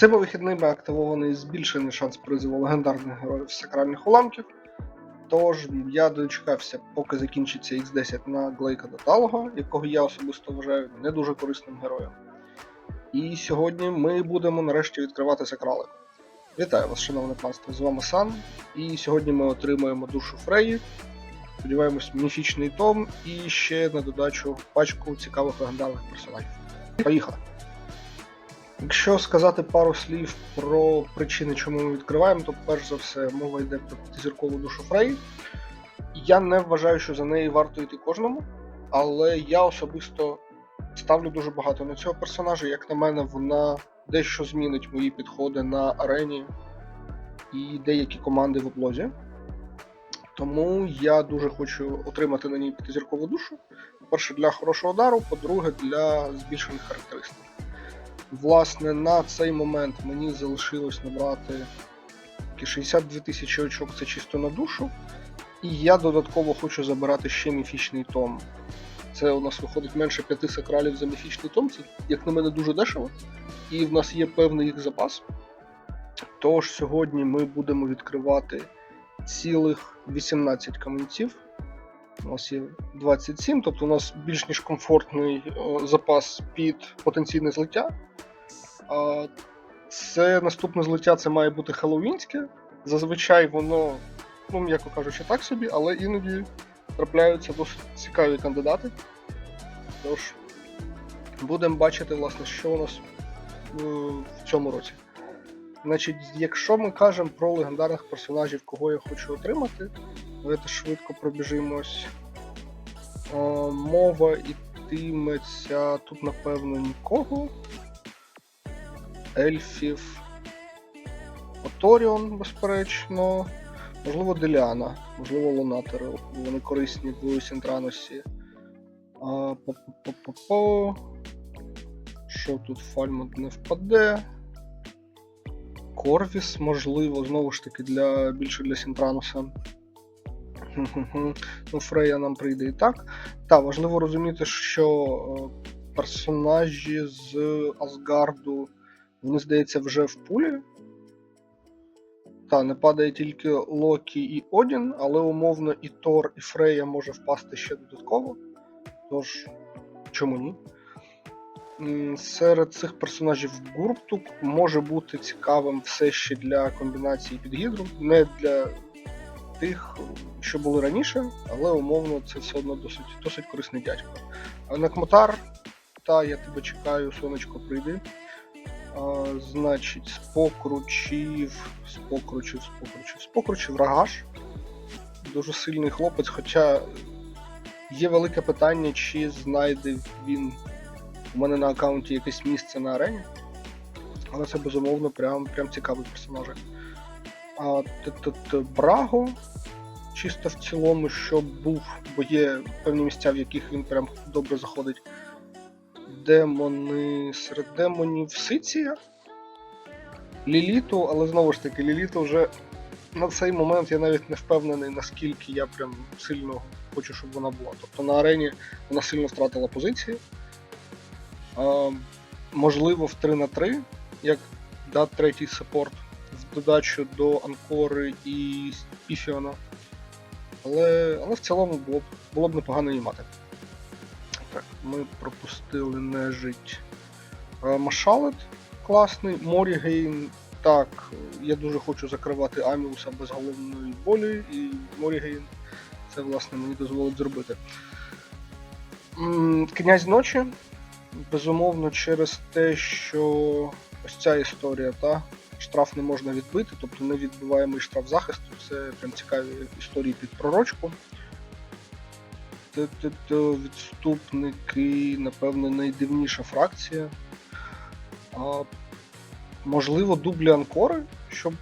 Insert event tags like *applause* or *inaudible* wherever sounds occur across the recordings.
Цими вихідними активований збільшений шанс призову легендарних героїв сакральних уламків. Тож я дочекався, поки закінчиться X10 на Глейка Доталого, якого я особисто вважаю не дуже корисним героєм. І сьогодні ми будемо нарешті відкривати сакрали. Вітаю вас, шановне панство, з вами Сан. І сьогодні ми отримаємо душу Фреї. Сподіваємось, міфічний том і ще на додачу пачку цікавих легендарних персонажів. Поїхали! Якщо сказати пару слів про причини, чому ми відкриваємо, то перш за все мова йде про зіркову душу Фрей. Я не вважаю, що за неї варто йти кожному, але я особисто ставлю дуже багато на цього персонажа. Як на мене, вона дещо змінить мої підходи на арені і деякі команди в облозі. Тому я дуже хочу отримати на ній п'ятизіркову душу. По-перше, для хорошого удару, по-друге, для збільшених характеристик. Власне, на цей момент мені залишилось набрати 62 тисячі очок це чисто на душу. І я додатково хочу забирати ще міфічний том. Це у нас виходить менше 5 сакралів за міфічний том, це, як на мене, дуже дешево. І в нас є певний їх запас. Тож сьогодні ми будемо відкривати цілих 18 камінців. У нас є 27, тобто у нас більш ніж комфортний запас під потенційне злиття. Це наступне злиття це має бути хеллоуінське. Зазвичай воно, ну м'яко кажучи, так собі, але іноді трапляються досить цікаві кандидати. Тож, будемо бачити, власне, що у нас е, в цьому році. Значить, якщо ми кажемо про легендарних персонажів, кого я хочу отримати, давайте швидко пробіжимось. Е, мова йтиметься тут, напевно, нікого. Ельфів. Оторіон, безперечно. Можливо, Деліана, можливо, Лунатори. Вони корисні в Сінтраносі. А, по-по-по-по-по. Що тут Фальмут не впаде? Корвіс, можливо, знову ж таки, для, більше для Сінтрануса. Ну, Фрея нам прийде і так. Так, важливо розуміти, що е, персонажі з Асгарду, вони, здається, вже в пулі. Та, не падає тільки Локі і Одін, але умовно і Тор, і Фрея може впасти ще додатково. Тож, чому ні? Серед цих персонажів Гурптук може бути цікавим все ще для комбінації під гідру, не для тих, що були раніше, але умовно це все одно досить, досить корисний дядько. А Накмотар, та я тебе чекаю, сонечко прийди. А, значить, спокручів, спокручів, спокручів, спокручів Рагаш. Дуже сильний хлопець, хоча є велике питання, чи знайде він у мене на аккаунті якесь місце на арені. Але це безумовно прям, прям цікавий персонаж. Браго, чисто в цілому, що був, бо є певні місця, в яких він прям добре заходить. Демони серед демонів Сиція. Ліліту, але знову ж таки, Ліліту вже на цей момент я навіть не впевнений, наскільки я прям сильно хочу, щоб вона була. Тобто на арені вона сильно втратила позиції. А, можливо, в 3 на 3, як да, третій саппорт в додачу до Анкори і Піфіона. Але, але в цілому було б, було б непогано її мати. Ми пропустили нежить. Машалет класний, Морігейн. Так, я дуже хочу закривати Аміуса без головної болі, і Морігейн це власне мені дозволить зробити. Князь ночі. Безумовно, через те, що ось ця історія, та штраф не можна відбити, тобто не відбиваємий штраф захисту. Це прям цікаві історії під пророчку. Відступники, напевно, найдивніша фракція. А, можливо, дублі Анкори, щоб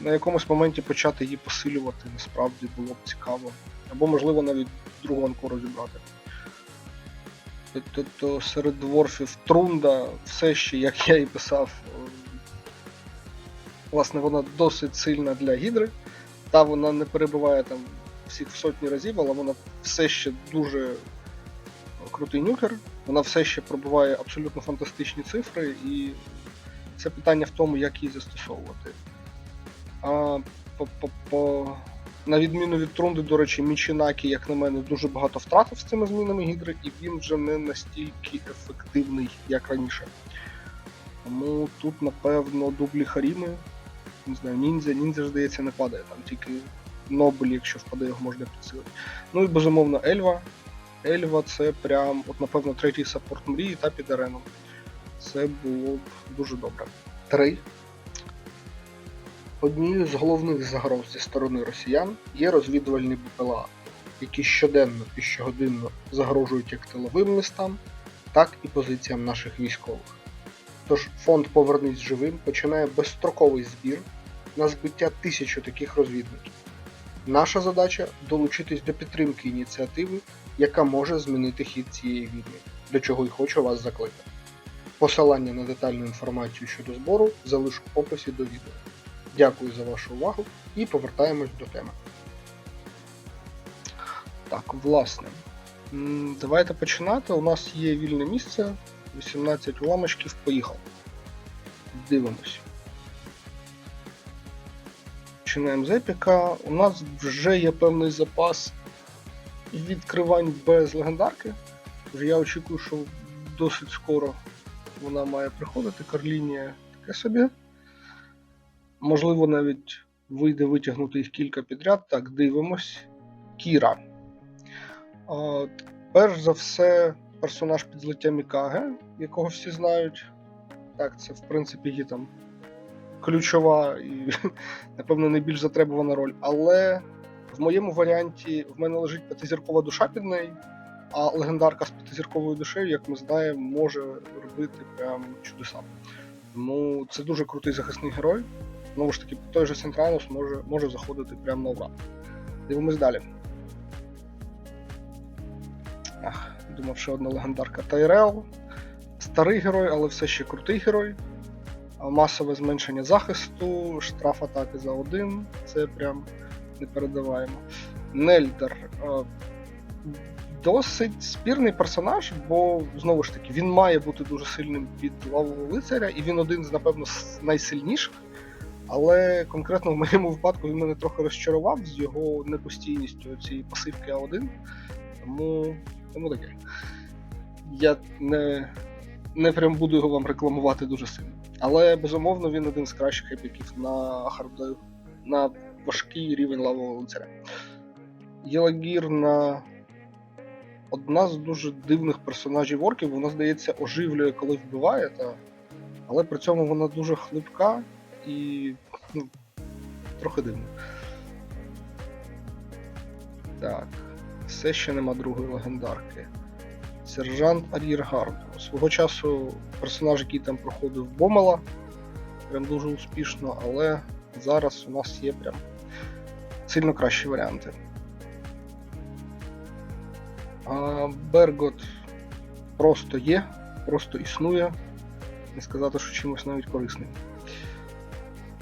на якомусь моменті почати її посилювати, насправді було б цікаво. Або, можливо, навіть другу Анкору зібрати. Тобто серед дворфів Трунда все ще, як я і писав, власне, вона досить сильна для гідри. Та вона не перебуває там всіх в сотні разів, але вона все ще дуже крутий нюкер. Вона все ще пробиває абсолютно фантастичні цифри, і Це питання в тому, як її застосовувати. А, по, по, по... На відміну від Трунди, до речі, Мічінакі, як на мене, дуже багато втратив з цими змінами гідри, і він вже не настільки ефективний, як раніше. Тому тут, напевно, дублі Харіми. Не знаю, ніндзя, ніндзя, здається, не падає, там тільки Нобель, якщо впаде, його можна підсилити. Ну і безумовно Ельва. Ельва це прям, от, напевно, третій саппорт мрії та під арену. Це було б дуже добре. Три. Однією з головних загроз зі сторони росіян є розвідувальні БПЛА, які щоденно і щогодинно загрожують як тиловим містам, так і позиціям наших військових. Тож фонд Повернись живим починає безстроковий збір на збиття тисячі таких розвідників. Наша задача долучитись до підтримки ініціативи, яка може змінити хід цієї війни, до чого й хочу вас закликати. Посилання на детальну інформацію щодо збору залишу в описі до відео. Дякую за вашу увагу і повертаємось до теми. Так, власне. Давайте починати. У нас є вільне місце. 18 уламочків, поїхав. Дивимось. Починаємо з епіка. У нас вже є певний запас відкривань без легендарки. Я очікую, що досить скоро вона має приходити. Карлінія таке собі. Можливо, навіть вийде витягнути їх кілька підряд. Так, дивимось. Кіра. А, перш за все, персонаж під злиттям Мікаге, якого всі знають. Так, це в принципі є там ключова і, *laughs* напевно, найбільш затребувана роль. Але в моєму варіанті в мене лежить п'ятизіркова душа під неї, а легендарка з п'ятизірковою душею, як ми знаємо, може робити прям чудеса. Тому це дуже крутий захисний герой. Знову ж таки, той же Сентранус може, може заходити прямо на ура. Дивимось далі. Ах, думав, ще одна легендарка Тайрел. Старий герой, але все ще крутий герой. Масове зменшення захисту, штраф атаки за один. Це прям не передаваємо. Нельдер. е, Досить спірний персонаж, бо знову ж таки він має бути дуже сильним під лавового лицаря, і він один з, напевно, найсильніших. Але конкретно в моєму випадку він мене трохи розчарував з його непостійністю цієї пасивки А1. Тому, тому таке. Я не, не прям буду його вам рекламувати дуже сильно. Але безумовно він один з кращих епіків на харду, на важкий рівень лавового лицаря. Єлагір на одна з дуже дивних персонажів орків, вона, здається, оживлює, коли вбиває, та... але при цьому вона дуже хлипка і ну, трохи дивно. Так, все ще нема другої легендарки. Сержант Ар'єргарду. Свого часу персонаж, який там проходив Бомела, прям дуже успішно, але зараз у нас є прям сильно кращі варіанти. Бергот просто є, просто існує. Не сказати, що чимось навіть корисним.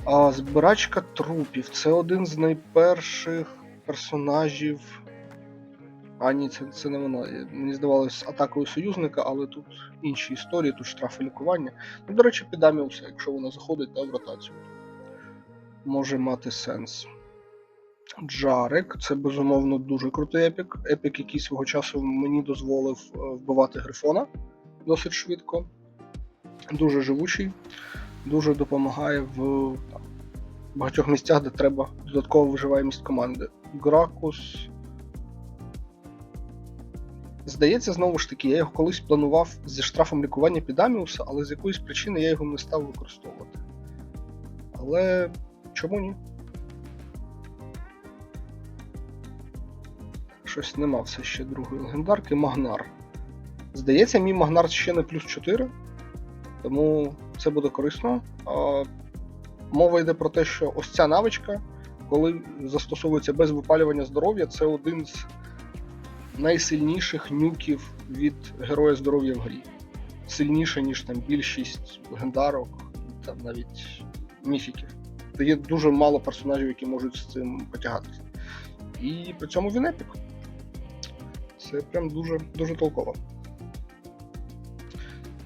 А збирачка трупів це один з найперших персонажів. А ні, це, це не вона. Мені здавалось атакою союзника, але тут інші історії, тут штрафи лікування. Ну, до речі, підаміуса, якщо вона заходить та в ротацію, може мати сенс. Джарик, це безумовно дуже крутий епік. Епік, який свого часу мені дозволив е, вбивати грифона досить швидко. Дуже живучий, дуже допомагає в там, багатьох місцях, де треба додаткова виживаємість команди. Гракус. Здається, знову ж таки, я його колись планував зі штрафом лікування під Аміуса, але з якоїсь причини я його не став використовувати. Але чому ні? Щось нема все ще другої легендарки. Магнар. Здається, мій Магнар ще не плюс 4, тому це буде корисно. Мова йде про те, що ось ця навичка, коли застосовується без випалювання здоров'я, це один з найсильніших нюків від героя здоров'я в грі. Сильніше, ніж там більшість легендарок, там навіть міфіків. Та є дуже мало персонажів, які можуть з цим потягатися. І при цьому він епік. Це прям дуже дуже толково.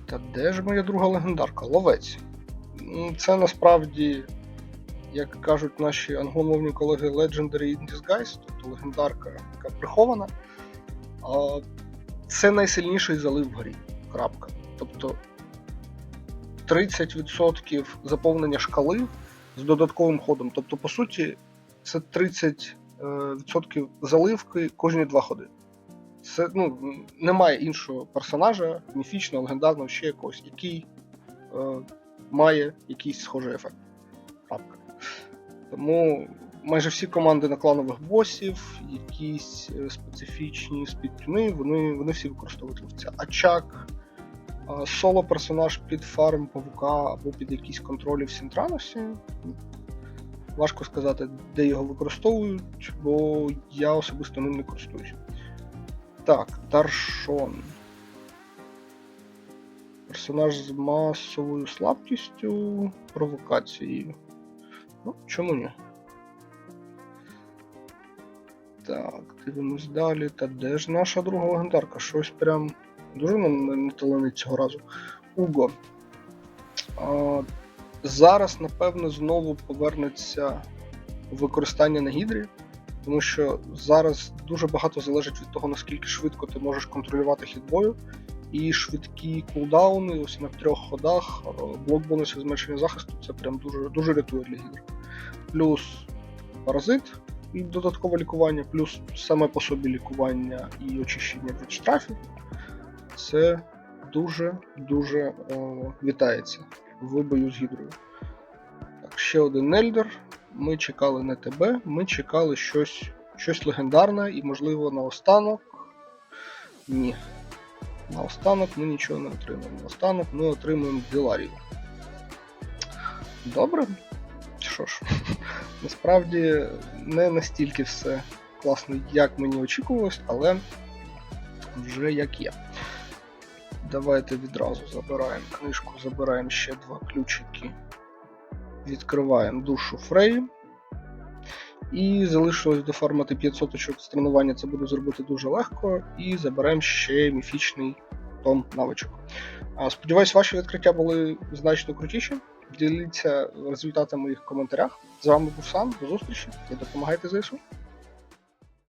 Та де ж моя друга легендарка? Ловець. Це насправді, як кажуть наші англомовні колеги, Legendary in Disguise, тобто легендарка, яка прихована. Це найсильніший залив в грі. Крапка. Тобто 30% заповнення шкали з додатковим ходом. Тобто, по суті, це 30% заливки кожні два ходи. Це ну, немає іншого персонажа, міфічного, легендарного, ще якогось, який е, має якийсь схожий ефект. Крапка. Тому майже всі команди на кланових босів, якісь е, специфічні спідтюни, вони, вони всі використовують ловця. Ачак, е, соло персонаж під фарм павука або під якісь контролі в Сінтраносі. Важко сказати, де його використовують, бо я особисто ним не користуюсь. Так, Таршон. Персонаж з масовою слабкістю, провокацією. Ну, чому ні? Так, дивимось далі. Та де ж наша друга легендарка? Щось прям дуже нам не- цього разу. Уго. А, зараз, напевно, знову повернеться використання на гідрі, тому що зараз дуже багато залежить від того, наскільки швидко ти можеш контролювати хід бою. І швидкі кулдауни, ось на трьох ходах, блок бонусів зменшення захисту це прям дуже, дуже рятує для гідр. Плюс паразит і додаткове лікування, плюс саме по собі лікування і очищення від штрафів. Це дуже-дуже е, вітається в бою з гідрою. Так, ще один Нельдер. Ми чекали не тебе, ми чекали щось, щось легендарне і, можливо, наостанок. Ні. Наостанок ми нічого не отримаємо. Наостанок ми отримуємо Диларію. Добре. Що ж, насправді не настільки все класно, як мені очікувалось, але вже як є. Давайте відразу забираємо книжку, забираємо ще два ключики. Відкриваємо душу Фреї. І залишилось дофармити 500 очок з тренування, це буде зробити дуже легко. І заберемо ще міфічний том навичок. Сподіваюсь, ваші відкриття були значно крутіші. Діліться результатами моїх коментарях. З вами був Сан, до зустрічі і допомагайте ЗСУ.